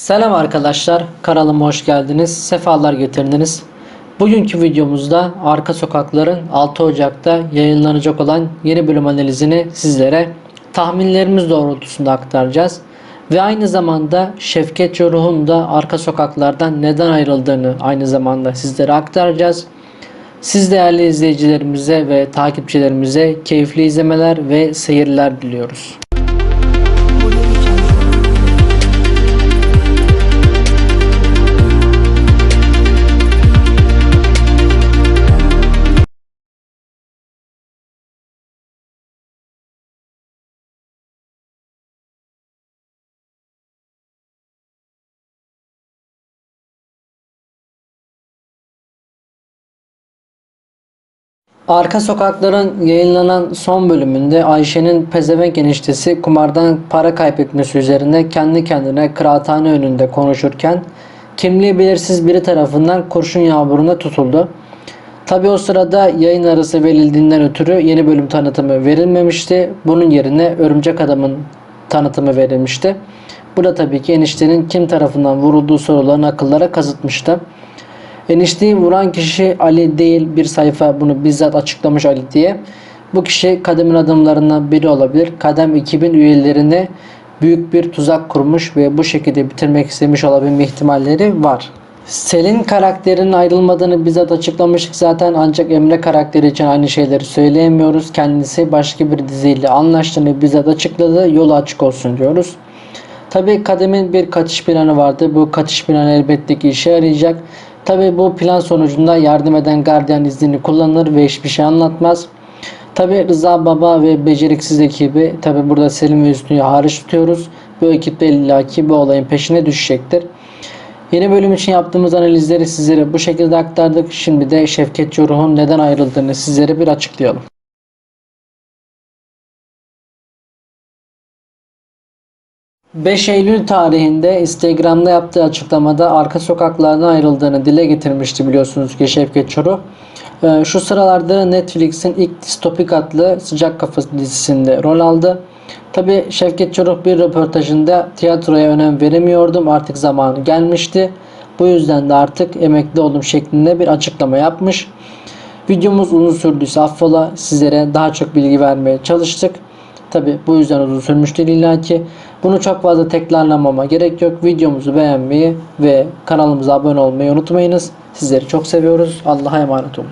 Selam arkadaşlar, kanalıma hoş geldiniz, sefalar getirdiniz. Bugünkü videomuzda Arka Sokakların 6 Ocak'ta yayınlanacak olan yeni bölüm analizini sizlere tahminlerimiz doğrultusunda aktaracağız. Ve aynı zamanda Şevket Çoruh'un da Arka Sokaklardan neden ayrıldığını aynı zamanda sizlere aktaracağız. Siz değerli izleyicilerimize ve takipçilerimize keyifli izlemeler ve seyirler diliyoruz. Arka Sokakların yayınlanan son bölümünde Ayşe'nin pezevenk eniştesi kumardan para kaybetmesi üzerine kendi kendine kıraathane önünde konuşurken kimliği belirsiz biri tarafından kurşun yağmuruna tutuldu. Tabi o sırada yayın arası verildiğinden ötürü yeni bölüm tanıtımı verilmemişti. Bunun yerine Örümcek Adam'ın tanıtımı verilmişti. Bu da tabii ki eniştenin kim tarafından vurulduğu sorularını akıllara kazıtmıştı. Enişteyi vuran kişi Ali değil bir sayfa bunu bizzat açıklamış Ali diye. Bu kişi kademin adımlarından biri olabilir. Kadem 2000 üyelerine büyük bir tuzak kurmuş ve bu şekilde bitirmek istemiş olabilme ihtimalleri var. Selin karakterinin ayrılmadığını bizzat açıklamıştık zaten ancak Emre karakteri için aynı şeyleri söyleyemiyoruz. Kendisi başka bir diziyle anlaştığını bizzat açıkladı. Yolu açık olsun diyoruz. Tabi Kadem'in bir kaçış planı vardı. Bu kaçış planı elbette ki işe yarayacak. Tabi bu plan sonucunda yardım eden gardiyan iznini kullanır ve hiçbir şey anlatmaz. Tabi Rıza Baba ve beceriksiz ekibi tabi burada Selim ve Hüsnü'yü hariç tutuyoruz. Bu ekip de illaki bu olayın peşine düşecektir. Yeni bölüm için yaptığımız analizleri sizlere bu şekilde aktardık. Şimdi de Şevket Çoruh'un neden ayrıldığını sizlere bir açıklayalım. 5 Eylül tarihinde Instagram'da yaptığı açıklamada arka sokaklardan ayrıldığını dile getirmişti biliyorsunuz ki Şevket Çoruh. Ee, Şu sıralarda Netflix'in ilk distopik adlı Sıcak Kafa dizisinde rol aldı. Tabi Şevket Çoruh bir röportajında tiyatroya önem veremiyordum artık zamanı gelmişti. Bu yüzden de artık emekli oldum şeklinde bir açıklama yapmış. Videomuz uzun sürdüyse affola sizlere daha çok bilgi vermeye çalıştık. Tabi bu yüzden uzun sürmüştür illa ki. Bunu çok fazla tekrarlamama gerek yok. Videomuzu beğenmeyi ve kanalımıza abone olmayı unutmayınız. Sizleri çok seviyoruz. Allah'a emanet olun.